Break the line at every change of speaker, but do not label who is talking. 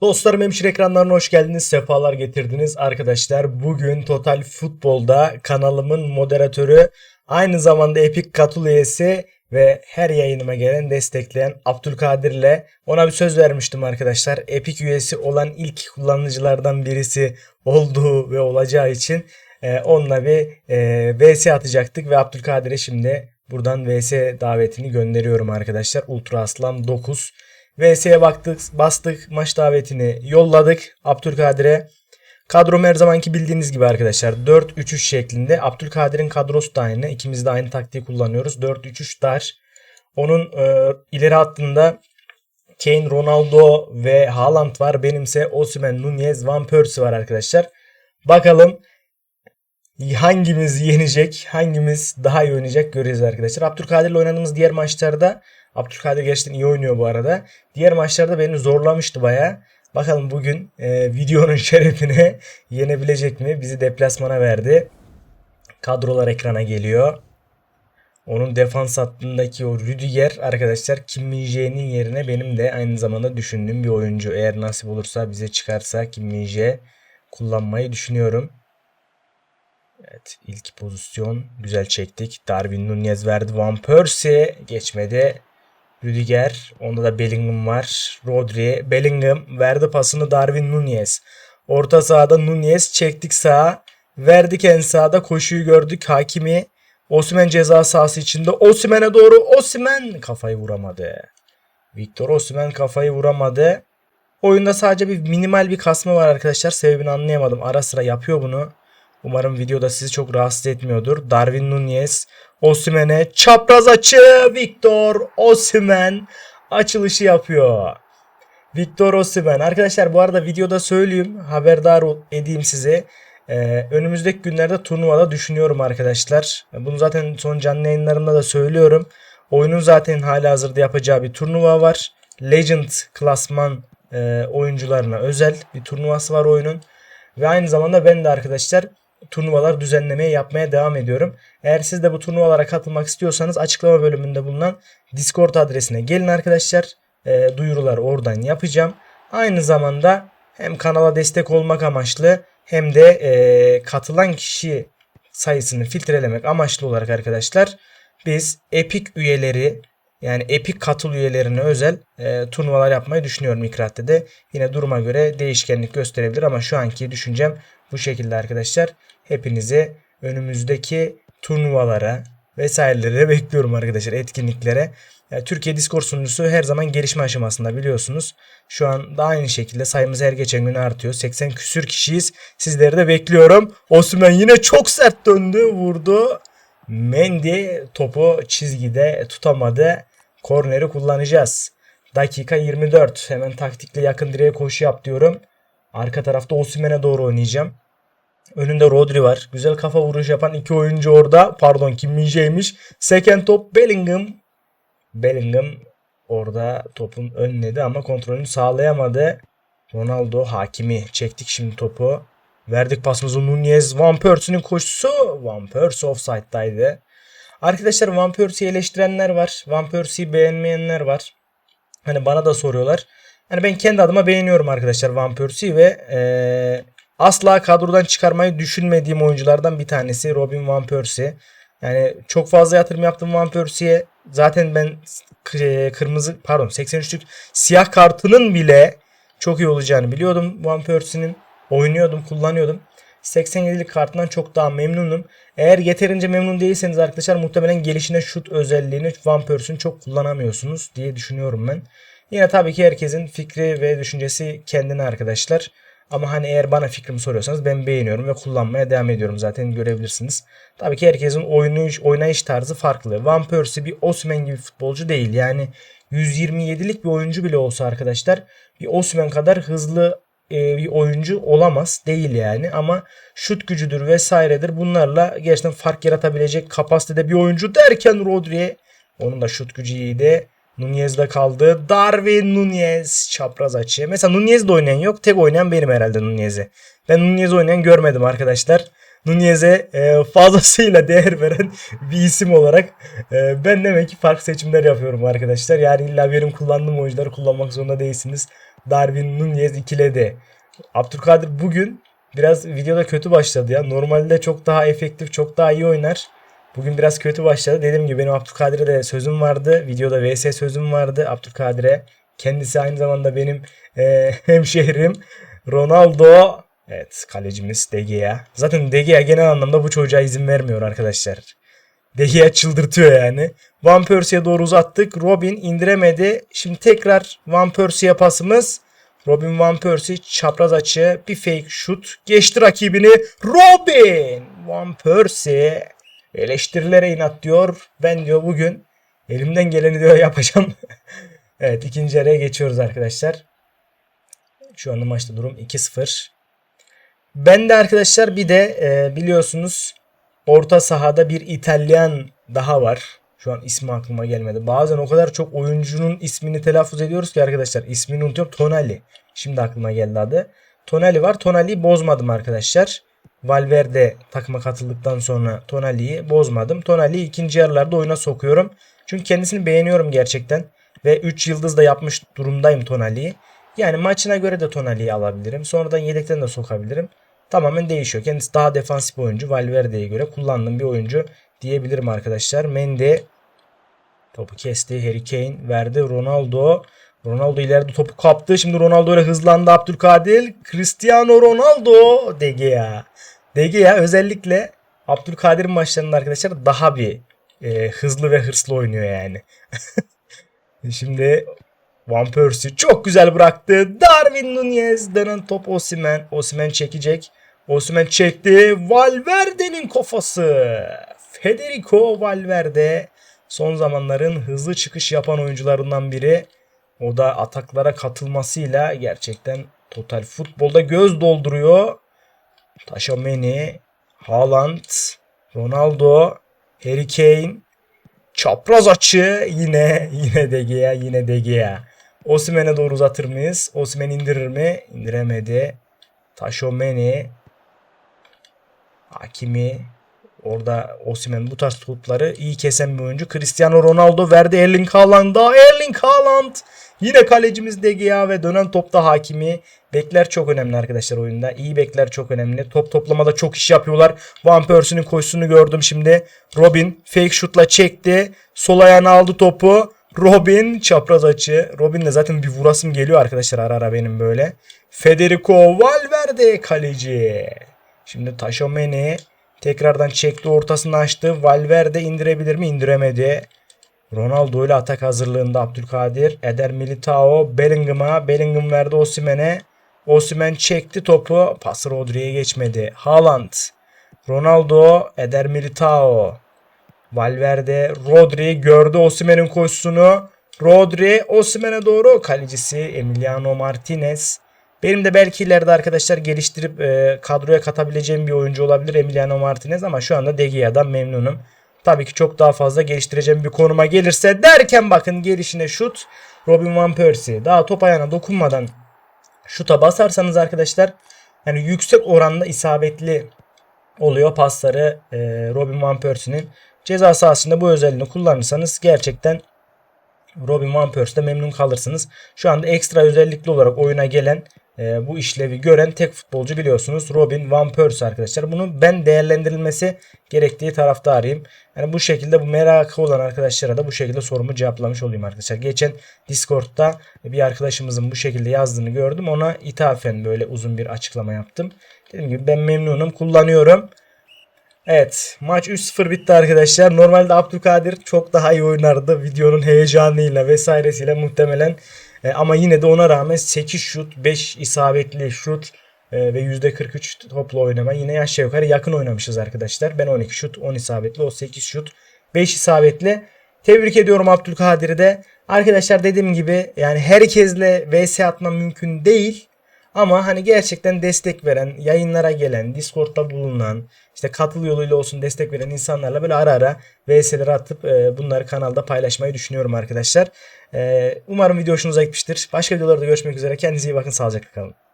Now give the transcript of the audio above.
Dostlarım hemşire ekranlarına hoş geldiniz. Sefalar getirdiniz. Arkadaşlar bugün Total Futbol'da kanalımın moderatörü aynı zamanda Epic Katul üyesi ve her yayınıma gelen destekleyen Abdülkadir'le ona bir söz vermiştim arkadaşlar. Epic üyesi olan ilk kullanıcılardan birisi olduğu ve olacağı için e, onunla bir e, VS atacaktık ve Abdülkadir'e şimdi buradan VS davetini gönderiyorum arkadaşlar. Ultra Aslan 9. VS'ye baktık, bastık, maç davetini yolladık Abdülkadir'e. Kadrom her zamanki bildiğiniz gibi arkadaşlar 4-3-3 şeklinde. Abdülkadir'in kadrosu da aynı. İkimiz de aynı taktiği kullanıyoruz. 4-3-3 dar. Onun e, ileri hattında Kane, Ronaldo ve Haaland var. Benimse Osimhen, Nunez, Van Persie var arkadaşlar. Bakalım hangimiz yenecek, hangimiz daha iyi oynayacak göreceğiz arkadaşlar. Abdülkadir'le oynadığımız diğer maçlarda Abdülkadir gerçekten iyi oynuyor bu arada. Diğer maçlarda beni zorlamıştı baya. Bakalım bugün e, videonun şerefine yenebilecek mi? Bizi deplasmana verdi. Kadrolar ekrana geliyor. Onun defans hattındaki o Rüdiger arkadaşlar Kim Min-jae'nin yerine benim de aynı zamanda düşündüğüm bir oyuncu. Eğer nasip olursa bize çıkarsa Kim Min-jae kullanmayı düşünüyorum. Evet ilk pozisyon güzel çektik. Darwin Nunez verdi. Van Persie geçmedi. Rüdiger. Onda da Bellingham var. Rodri. Bellingham verdi pasını Darwin Nunez. Orta sahada Nunez çektik sağa. Verdik en sağda koşuyu gördük. Hakimi Osimen ceza sahası içinde. Osimen'e doğru Osimen kafayı vuramadı. Victor Osimen kafayı vuramadı. Oyunda sadece bir minimal bir kasma var arkadaşlar. Sebebini anlayamadım. Ara sıra yapıyor bunu. Umarım videoda sizi çok rahatsız etmiyordur. Darwin Nunez Osimhen'e çapraz açı Victor Osimhen açılışı yapıyor. Victor Osimhen. Arkadaşlar bu arada videoda söyleyeyim haberdar edeyim size. Ee, önümüzdeki günlerde turnuvada düşünüyorum arkadaşlar. Bunu zaten son canlı yayınlarımda da söylüyorum. Oyunun zaten hala hazırda yapacağı bir turnuva var. Legend klasman e, oyuncularına özel bir turnuvası var oyunun. Ve aynı zamanda ben de arkadaşlar turnuvalar düzenlemeye yapmaya devam ediyorum. Eğer siz de bu turnuvalara katılmak istiyorsanız açıklama bölümünde bulunan Discord adresine gelin arkadaşlar. E, duyuruları oradan yapacağım. Aynı zamanda hem kanala destek olmak amaçlı hem de e, katılan kişi sayısını filtrelemek amaçlı olarak arkadaşlar biz Epic üyeleri yani Epic katıl üyelerine özel e, turnuvalar yapmayı düşünüyorum İkrat'ta de. Yine duruma göre değişkenlik gösterebilir ama şu anki düşüncem bu şekilde arkadaşlar. Hepinizi önümüzdeki turnuvalara vesairelere bekliyorum arkadaşlar etkinliklere. Türkiye Discord sunucusu her zaman gelişme aşamasında biliyorsunuz. Şu an da aynı şekilde sayımız her geçen gün artıyor. 80 küsür kişiyiz. Sizleri de bekliyorum. Osman yine çok sert döndü. Vurdu. Mendy topu çizgide tutamadı. Korneri kullanacağız. Dakika 24. Hemen taktikle yakın direğe koşu yap diyorum. Arka tarafta Osimhen'e doğru oynayacağım. Önünde Rodri var. Güzel kafa vuruş yapan iki oyuncu orada. Pardon Kim Min-jae'ymiş. Second top Bellingham. Bellingham orada topun önledi ama kontrolünü sağlayamadı. Ronaldo hakimi. Çektik şimdi topu. Verdik pasımızı Nunez. Van Persie'nin koşusu. Van Persie offside'daydı. Arkadaşlar Van Persie'yi eleştirenler var. Van Persie'yi beğenmeyenler var. Hani bana da soruyorlar. Hani ben kendi adıma beğeniyorum arkadaşlar Van Persie'yi ve ee, asla kadrodan çıkarmayı düşünmediğim oyunculardan bir tanesi Robin Van Persie. Yani çok fazla yatırım yaptım Van Persie'ye. Zaten ben kırmızı pardon 83'lük siyah kartının bile çok iyi olacağını biliyordum Van Persie'nin. Oynuyordum, kullanıyordum. 87'lik kartından çok daha memnunum. Eğer yeterince memnun değilseniz arkadaşlar muhtemelen gelişine şut özelliğini Van Persie'nin çok kullanamıyorsunuz diye düşünüyorum ben. Yine tabii ki herkesin fikri ve düşüncesi kendine arkadaşlar. Ama hani eğer bana fikrimi soruyorsanız ben beğeniyorum ve kullanmaya devam ediyorum zaten görebilirsiniz. Tabii ki herkesin oynayış, oynayış tarzı farklı. Van Persie bir Osimhen gibi futbolcu değil. Yani 127'lik bir oyuncu bile olsa arkadaşlar bir Osimhen kadar hızlı e, bir oyuncu olamaz değil yani ama şut gücüdür vesairedir bunlarla gerçekten fark yaratabilecek kapasitede bir oyuncu derken Rodri onun da şut gücü iyiydi. Nunez'de kaldı. Darwin Nunez çapraz açı. Mesela Nunez'de oynayan yok. Tek oynayan benim herhalde Nunez'i. Ben Nunez oynayan görmedim arkadaşlar. Nunez'e e, fazlasıyla değer veren bir isim olarak e, ben demek ki farklı seçimler yapıyorum arkadaşlar. Yani illa benim kullandığım oyuncuları kullanmak zorunda değilsiniz. Darwin Nunez ikiledi. Abdülkadir bugün biraz videoda kötü başladı ya. Normalde çok daha efektif, çok daha iyi oynar. Bugün biraz kötü başladı. Dediğim gibi benim Abdülkadir'e de sözüm vardı. Videoda VS sözüm vardı Abdülkadir'e. Kendisi aynı zamanda benim e, hemşehrim. Ronaldo. Evet kalecimiz De Gea. Zaten De Gea genel anlamda bu çocuğa izin vermiyor arkadaşlar. De Gea çıldırtıyor yani. Van Persie'ye doğru uzattık. Robin indiremedi. Şimdi tekrar Van Persie'ye pasımız. Robin Van Persie çapraz açı. Bir fake şut. Geçti rakibini. Robin! Van Persie eleştirilere inat diyor. Ben diyor bugün elimden geleni diyor yapacağım. evet ikinci araya geçiyoruz arkadaşlar. Şu anda maçta durum 2-0. Ben de arkadaşlar bir de e, biliyorsunuz orta sahada bir İtalyan daha var. Şu an ismi aklıma gelmedi. Bazen o kadar çok oyuncunun ismini telaffuz ediyoruz ki arkadaşlar. ismini unutuyorum. Tonali. Şimdi aklıma geldi adı. Tonali var. Tonali'yi bozmadım arkadaşlar. Valverde takıma katıldıktan sonra Tonali'yi bozmadım. Tonali'yi ikinci yarılarda oyuna sokuyorum. Çünkü kendisini beğeniyorum gerçekten. Ve 3 yıldız da yapmış durumdayım Tonali'yi. Yani maçına göre de Tonali'yi alabilirim. Sonradan yedekten de sokabilirim. Tamamen değişiyor. Kendisi daha defansif oyuncu. Valverde'ye göre kullandığım bir oyuncu diyebilirim arkadaşlar. Mendy topu kesti. Harry Kane verdi. Ronaldo. Ronaldo ileride topu kaptı. Şimdi Ronaldo ile hızlandı Abdülkadir. Cristiano Ronaldo. De Gea. De Gea özellikle Abdülkadir'in maçlarında arkadaşlar daha bir e, hızlı ve hırslı oynuyor yani. Şimdi Van Persie çok güzel bıraktı. Darwin Nunez denen top Osimen. Osimen çekecek. Osimen çekti. Valverde'nin kafası. Federico Valverde son zamanların hızlı çıkış yapan oyuncularından biri. O da ataklara katılmasıyla gerçekten total futbolda göz dolduruyor. Taşameni, Haaland, Ronaldo, Harry Kane, çapraz açı yine yine De Gea yine De Gea. Osimhen'e doğru uzatır mıyız? Osimhen indirir mi? İndiremedi. Taşomeni, Hakimi, Orada Osimhen bu tarz topları iyi kesen bir oyuncu. Cristiano Ronaldo verdi Erling Haaland'a. Erling Haaland yine kalecimiz De Gea ve dönen topta hakimi. Bekler çok önemli arkadaşlar oyunda. İyi bekler çok önemli. Top toplamada çok iş yapıyorlar. Van Persie'nin koşusunu gördüm şimdi. Robin fake şutla çekti. Sol ayağına aldı topu. Robin çapraz açı. Robin de zaten bir vurasım geliyor arkadaşlar ara ara benim böyle. Federico Valverde kaleci. Şimdi Taşomeni Tekrardan çekti ortasını açtı. Valverde indirebilir mi? İndiremedi. Ronaldo ile atak hazırlığında Abdülkadir. Eder Militao Bellingham'a. Bellingham verdi Osimen'e. Osimen çekti topu. Pası Rodri'ye geçmedi. Haaland. Ronaldo. Eder Militao. Valverde. Rodri gördü Osimen'in koşusunu. Rodri Osimen'e doğru kalecisi Emiliano Martinez. Benim de belki ileride arkadaşlar geliştirip e, kadroya katabileceğim bir oyuncu olabilir Emiliano Martinez ama şu anda De Gea'dan memnunum. Tabii ki çok daha fazla geliştireceğim bir konuma gelirse derken bakın gelişine şut Robin Van Persie. Daha top ayağına dokunmadan şuta basarsanız arkadaşlar hani yüksek oranda isabetli oluyor pasları e, Robin Van Persie'nin. Ceza sahasında bu özelliğini kullanırsanız gerçekten Robin Van Persie'de memnun kalırsınız. Şu anda ekstra özellikli olarak oyuna gelen e, bu işlevi gören tek futbolcu biliyorsunuz Robin Van Persie arkadaşlar. Bunu ben değerlendirilmesi gerektiği taraftarıyım. Yani bu şekilde bu merakı olan arkadaşlara da bu şekilde sorumu cevaplamış olayım arkadaşlar. Geçen Discord'da bir arkadaşımızın bu şekilde yazdığını gördüm. Ona ithafen böyle uzun bir açıklama yaptım. Dediğim gibi ben memnunum kullanıyorum. Evet maç 3-0 bitti arkadaşlar. Normalde Abdülkadir çok daha iyi oynardı. Videonun heyecanıyla vesairesiyle muhtemelen e, ama yine de ona rağmen 8 şut, 5 isabetli şut e, ve %43 topla oynama. Yine aşağı yukarı yakın oynamışız arkadaşlar. Ben 12 şut, 10 isabetli, o 8 şut, 5 isabetli. Tebrik ediyorum Abdülkadir'i de. Arkadaşlar dediğim gibi yani herkesle vs atma mümkün değil. Ama hani gerçekten destek veren, yayınlara gelen, Discord'da bulunan, işte katıl yoluyla olsun destek veren insanlarla böyle ara ara VS'leri atıp e, bunları kanalda paylaşmayı düşünüyorum arkadaşlar. E, umarım video hoşunuza gitmiştir. Başka videolarda görüşmek üzere. Kendinize iyi bakın. Sağlıcakla kalın.